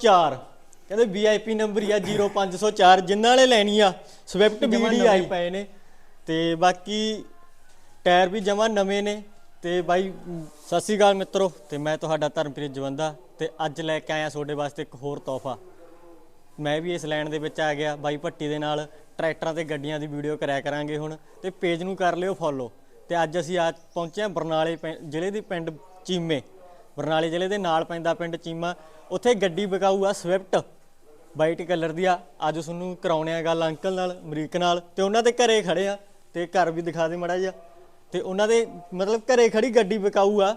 4 ਕਹਿੰਦੇ VIP number ਹੀ ਆ 0504 ਜਿਨ੍ਹਾਂ ਨੇ ਲੈਣੀ ਆ ਸਵਿਫਟ ਵੀਡੀ ਆਈ ਪਏ ਨੇ। ਤੇ ਬਾਕੀ ਟਾਇਰ ਵੀ ਜਮਾ ਨਵੇਂ ਨੇ। ਤੇ ਬਾਈ ਸਤਿ ਸ੍ਰੀ ਅਕਾਲ ਮਿੱਤਰੋ ਤੇ ਮੈਂ ਤੁਹਾਡਾ ਧਰਮਪ੍ਰੀਤ ਜਵੰਦਾ ਤੇ ਅੱਜ ਲੈ ਕੇ ਆਇਆ ਤੁਹਾਡੇ ਵਾਸਤੇ ਇੱਕ ਹੋਰ ਤੋਹਫਾ। ਮੈਂ ਵੀ ਇਸ ਲਾਈਨ ਦੇ ਵਿੱਚ ਆ ਗਿਆ ਬਾਈ ਭੱਟੀ ਦੇ ਨਾਲ ਟਰੈਕਟਰਾਂ ਤੇ ਗੱਡੀਆਂ ਦੀ ਵੀਡੀਓ ਕਰਿਆ ਕਰਾਂਗੇ ਹੁਣ ਤੇ ਪੇਜ ਨੂੰ ਕਰ ਲਿਓ ਫੋਲੋ। ਤੇ ਅੱਜ ਅਸੀਂ ਆ ਪਹੁੰਚੇ ਹਾਂ ਬਰਨਾਲੇ ਜ਼ਿਲ੍ਹੇ ਦੀ ਪਿੰਡ ਚੀਮੇ। ਬਰਨਾਲੇ ਜ਼ਿਲ੍ਹੇ ਦੇ ਨਾਲ ਪੈਂਦਾ ਪਿੰਡ ਚੀਮਾ। ਉੱਥੇ ਗੱਡੀ ਵਿਕਾਊ ਆ ਸਵਿਫਟ ਵਾਈਟ ਕਲਰ ਦੀ ਆ। ਅੱਜ ਤੁਹਾਨੂੰ ਕਰਾਉਣੇ ਆ ਗੱਲ ਅੰਕਲ ਨਾਲ ਅਮਰੀਕ ਨਾਲ। ਤੇ ਉਹਨਾਂ ਦੇ ਘਰੇ ਖੜੇ ਆ। ਤੇ ਘਰ ਵੀ ਦਿਖਾ ਦੇ ਮੜਾ ਜਿਹਾ। ਤੇ ਉਹਨਾਂ ਦੇ ਮਤਲਬ ਘਰੇ ਖੜੀ ਗੱਡੀ ਵਿਕਾਊ ਆ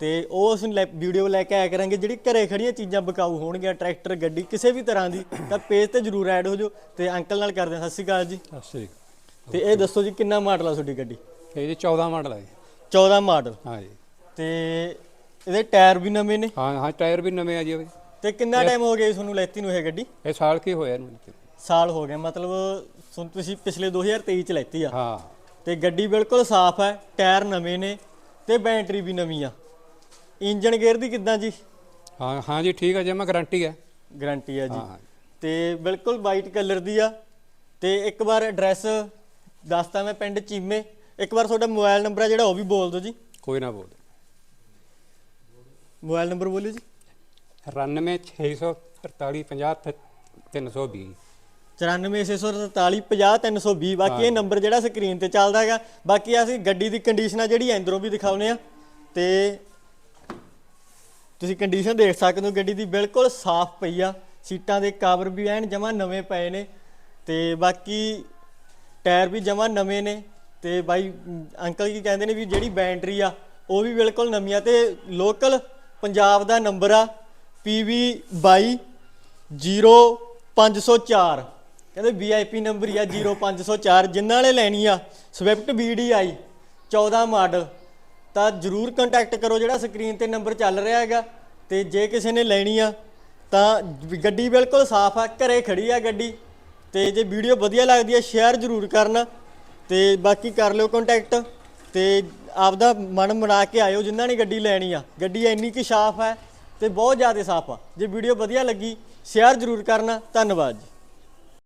ਤੇ ਉਹ ਅਸੀਂ ਵੀਡੀਓ ਲੈ ਕੇ ਆਇਆ ਕਰਾਂਗੇ। ਜਿਹੜੀ ਘਰੇ ਖੜੀਆਂ ਚੀਜ਼ਾਂ ਵਿਕਾਊ ਹੋਣਗੀਆਂ ਟਰੈਕਟਰ ਗੱਡੀ ਕਿਸੇ ਵੀ ਤਰ੍ਹਾਂ ਦੀ ਤਾਂ ਪੇਜ ਤੇ ਜਰੂਰ ਐਡ ਹੋ ਜਾਓ। ਤੇ ਅੰਕਲ ਨਾਲ ਕਰਦੇ ਹਾਂ ਸਤਿ ਸ਼੍ਰੀ ਅਕਾਲ ਜੀ। ਸਤਿ ਸ੍ਰੀ ਅਕਾਲ। ਤੇ ਇਹ ਦੱਸੋ ਜੀ ਕਿੰਨਾ ਮਾਡਲ ਆ ਤੁਹਾਡੀ ਗੱਡੀ? ਇਹਦੀ 14 ਮਾਡਲ ਹੈ ਜੀ। 14 ਮਾਡਲ ਹਾਂ ਜੀ। ਤੇ ਇਹਦੇ ਟਾਇਰ ਵੀ ਨਵੇਂ ਨੇ। ਹਾਂ ਹਾਂ ਟਾਇਰ ਵੀ ਨਵੇਂ ਆ ਜੀ ਇਹਦੇ। ਤੇ ਕਿੰਨਾ ਟਾਈਮ ਹੋ ਗਿਆ ਜੀ ਤੁਹਾਨੂੰ ਲੈਤੀ ਨੂੰ ਇਹ ਗੱਡੀ? ਇਹ ਸਾਲ ਕੀ ਹੋਇਆ ਇਹਨੂੰ ਜੀ? ਸਾਲ ਹੋ ਗਿਆ ਮਤਲਬ ਸੁਣ ਤੁਸੀਂ ਪਿਛਲੇ 2023 ਚ ਲੈਤੀ ਆ। ਹਾਂ। ਤੇ ਗੱਡੀ ਬਿਲਕੁਲ ਸਾਫ਼ ਹੈ ਟਾਇਰ ਨਵੇਂ ਨੇ ਤੇ ਬੈਟਰੀ ਵੀ ਨਵੀਂ ਆ। ਇੰਜਨ ਗੇਅਰ ਦੀ ਕਿੱਦਾਂ ਜੀ? ਹਾਂ ਹਾਂ ਜੀ ਠੀਕ ਹੈ ਜਮਾ ਗਾਰੰਟੀ ਹੈ ਗਾਰੰਟੀ ਆ ਜੀ। ਹਾਂ ਤੇ ਬਿਲਕੁਲ ਵਾਈਟ ਕਲਰ ਦੀ ਆ। ਤੇ ਇੱਕ ਵਾਰ ਐਡਰੈਸ ਦੱਸਤਾ ਮੈਂ ਪਿੰਡ ਚੀਮੇ। ਇੱਕ ਵਾਰ ਤੁਹਾਡਾ ਮੋਬਾਈਲ ਨੰਬਰ ਆ ਜਿਹੜਾ ਉਹ ਵੀ ਬੋਲ ਦਿਓ ਜੀ। ਕੋਈ ਨਾ ਬੋਲ ਮੋਬਾਈਲ ਨੰਬਰ ਬੋਲਿਓ ਜੀ। 96 320 9464450320 ਬਾਕੀ ਇਹ ਨੰਬਰ ਜਿਹੜਾ ਸਕਰੀਨ ਤੇ ਚੱਲਦਾ ਹੈਗਾ ਬਾਕੀ ਅਸੀਂ ਗੱਡੀ ਦੀ ਕੰਡੀਸ਼ਨ ਆ ਜਿਹੜੀ ਅੰਦਰੋਂ ਵੀ ਦਿਖਾਉਨੇ ਆ। ਤੇ ਤੁਸੀਂ ਕੰਡੀਸ਼ਨ ਦੇਖ ਸਕਦੇ ਹੋ ਗੱਡੀ ਦੀ ਬਿਲਕੁਲ ਸਾਫ਼ ਪਈ ਆ। ਸੀਟਾਂ ਦੇ ਕਵਰ ਵੀ ਐਨ ਜਮਾ ਨਵੇਂ ਪਏ ਨੇ। ਤੇ ਬਾਕੀ ਟਾਇਰ ਵੀ ਜਮਾ ਨਵੇਂ ਨੇ। ਤੇ ਬਾਈ ਅੰਕਲ ਕੀ ਕਹਿੰਦੇ ਨੇ ਵੀ ਜਿਹੜੀ ਬੈਟਰੀ ਆ ਉਹ ਵੀ ਬਿਲਕੁਲ ਨਵੀਂ ਆ। ਤੇ ਲੋਕਲ ਪੰਜਾਬ ਦਾ ਨੰਬਰ ਆ PV 22 0504 ਕਹਿੰਦੇ ਵੀਆਈਪੀ ਨੰਬਰ ਹੀ ਆ 0504 ਜਿਨ੍ਹਾਂ ਨੇ ਲੈਣੀ ਆ ਸਵਿਫਟ VDI 14 ਮਾਡਲ, ਤਾਂ ਜਰੂਰ ਕੰਟੈਕਟ ਕਰੋ। ਜਿਹੜਾ ਸਕਰੀਨ ਤੇ ਨੰਬਰ ਚੱਲ ਰਿਹਾ ਹੈਗਾ, ਤੇ ਜੇ ਕਿਸੇ ਨੇ ਲੈਣੀ ਆ, ਤਾਂ ਗੱਡੀ ਬਿਲਕੁਲ ਸਾਫ਼ ਆ, ਘਰੇ ਖੜੀ ਆ ਗੱਡੀ। ਤੇ ਜੇ ਵੀਡੀਓ ਵਧੀਆ ਲੱਗਦੀ ਆ, ਸ਼ੇਅਰ ਜਰੂਰ ਕਰਨਾ। ਤੇ ਬਾਕੀ ਕਰ ਲਿਓ ਕੰਟੈਕਟ ਤੇ ਆਪਦਾ ਮਨ ਬਣਾ ਕੇ ਆਇਓ, ਜਿਨ੍ਹਾਂ ਨੇ ਗੱਡੀ ਲੈਣੀ ਆ। ਗੱਡੀ ਇੰਨੀ ਕਿ ਸਾਫ਼ ਹੈ ਤੇ ਬਹੁਤ ਜ਼ਿਆਦਾ ਸਾਫ਼ ਆ। ਜੇ ਵੀਡੀਓ ਵਧੀਆ ਲੱਗੀ ਸ਼ੇਅਰ ਜਰੂਰ ਕਰਨਾ। ਧੰਨਵਾਦ ਜੀ।